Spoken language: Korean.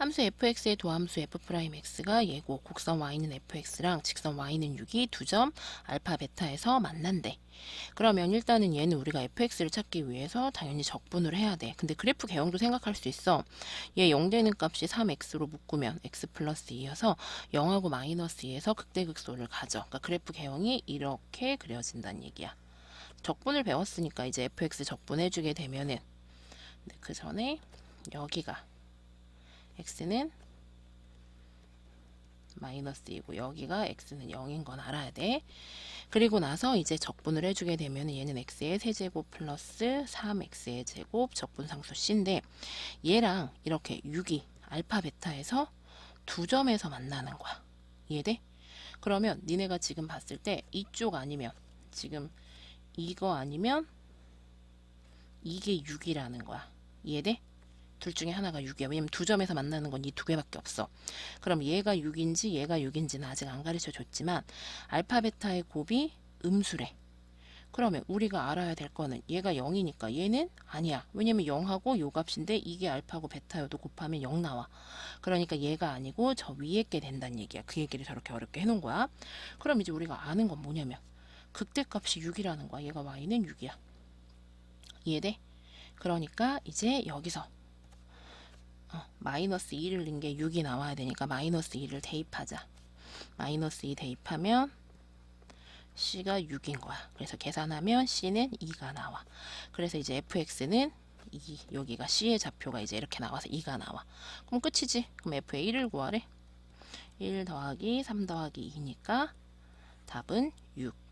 함수 fx의 도함수 f'x가 얘고 곡선 y는 fx랑 직선 y는 6이 두 점 알파 베타에서 만난대. 그러면 일단은 얘는 우리가 fx를 찾기 위해서 당연히 적분을 해야 돼. 근데 그래프 개형도 생각할 수 있어. 얘 0 되는 값이 3x로 묶으면 x 플러스 2여서 0하고 마이너스 2에서 극대극소를 가져. 그러니까 그래프 개형이 이렇게 그려진다는 얘기야. 적분을 배웠으니까 이제 fx 적분해주게 되면은 근데 그 전에 여기가 x는 마이너스 2고 여기가 x는 0인 건 알아야 돼. 그리고 나서 이제 적분을 해주게 되면 얘는 x의 세제곱 플러스 3x의 제곱 적분상수 c인데 얘랑 이렇게 6이 알파 베타에서 두 점에서 만나는 거야. 이해돼? 그러면 니네가 지금 봤을 때 이쪽 아니면 지금 이거 아니면 이게 6이라는 거야. 이해돼? 둘 중에 하나가 6이야. 왜냐면 두 점에서 만나는 건 이 두 개밖에 없어. 그럼 얘가 6인지 얘가 6인지는 아직 안 가르쳐 줬지만 알파 베타의 곱이 음수래. 그러면 우리가 알아야 될 거는 얘가 0이니까 얘는 아니야. 왜냐면 0하고 요 값인데 이게 알파고 베타여도 곱하면 0 나와. 그러니까 얘가 아니고 저 위에 게 된다는 얘기야. 그 얘기를 저렇게 어렵게 해놓은 거야. 그럼 이제 우리가 아는 건 뭐냐면 극대값이 6이라는 거야. 얘가 y는 6이야. 이해돼? 그러니까 이제 여기서 어, 마이너스 2를 넣은 게 6이 나와야 되니까 마이너스 2를 대입하자. 마이너스 2 대입하면 C가 6인 거야. 그래서 계산하면 C는 2가 나와. 그래서 이제 fx는 2, 여기가 C의 좌표가 이제 이렇게 나와서 2가 나와. 그럼 끝이지. 그럼 f의 1을 구하래. 1 더하기 3 더하기 2니까 답은 6.